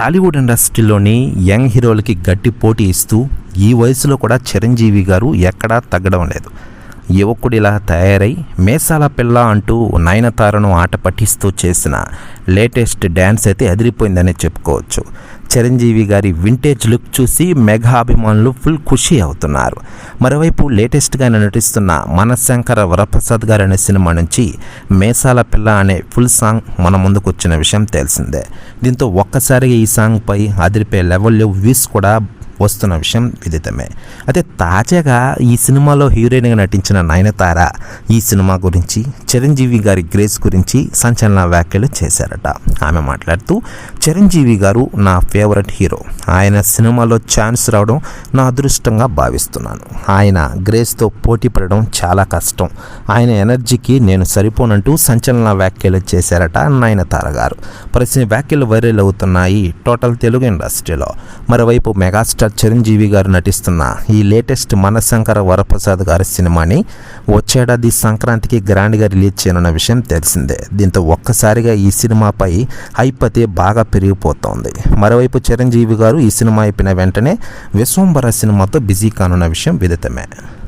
Tollywood ఇండస్ట్రీలోని young హీరోలకి గట్టి పోటీ ఇస్తూ ఈ వయసులో కూడా చిరంజీవి గారు ఎక్కడా తగ్గడం లేదు. యువకుడిలా తయారై మేసాల పిల్ల అంటూ నయనతారను ఆట పఠిస్తూ చేసిన లేటెస్ట్ డ్యాన్స్ అయితే అదిరిపోయిందని చెప్పుకోవచ్చు. చిరంజీవి గారి వింటేజ్ లుక్ చూసి మెగా అభిమానులు ఫుల్ ఖుషి అవుతున్నారు. మరోవైపు లేటెస్ట్గా నటిస్తున్న మనశంకర వరప్రసాద్ గారు అనే సినిమా నుంచి మేసాల పిల్ల అనే ఫుల్ సాంగ్ మన ముందుకు వచ్చిన విషయం తెలిసిందే. దీంతో ఒక్కసారిగా ఈ సాంగ్పై అదిరిపే లెవెల్లో వ్యూస్ కూడా వస్తున్న విషయం విదితమే. అయితే తాజాగా ఈ సినిమాలో హీరోయిన్గా నటించిన నయనతార ఈ సినిమా గురించి చిరంజీవి గారి గ్రేస్ గురించి సంచలన వ్యాఖ్యలు చేశారట. ఆమె మాట్లాడుతూ చిరంజీవి గారు నా ఫేవరెట్ హీరో. ఆయన సినిమాలో ఛాన్స్ రావడం నా అదృష్టంగా భావిస్తున్నాను. ఆయన గ్రేస్తో పోటీ పడడం చాలా కష్టం. ఆయన ఎనర్జీకి నేను సరిపోనంటూ సంచలన వ్యాఖ్యలు చేశారట నయనతార గారు. పరిచిన వ్యాఖ్యలు వైరల్ అవుతున్నాయి టోటల్ తెలుగు ఇండస్ట్రీలో. మరోవైపు మెగాస్టార్ చిరంజీవి గారు నటిస్తున్న ఈ లేటెస్ట్ మనశంకర వరప్రసాద్ గారి సినిమాని వచ్చేడాది సంక్రాంతికి గ్రాండ్గా రిలీజ్ చేయనున్న విషయం తెలిసిందే. దీంతో ఒక్కసారిగా ఈ సినిమాపై హైపతే బాగా పెరిగిపోతోంది. మరోవైపు చిరంజీవి గారు ఈ సినిమా అయిపోయిన వెంటనే విశ్వంబర సినిమాతో బిజీ కానున్న విషయం విదితమే.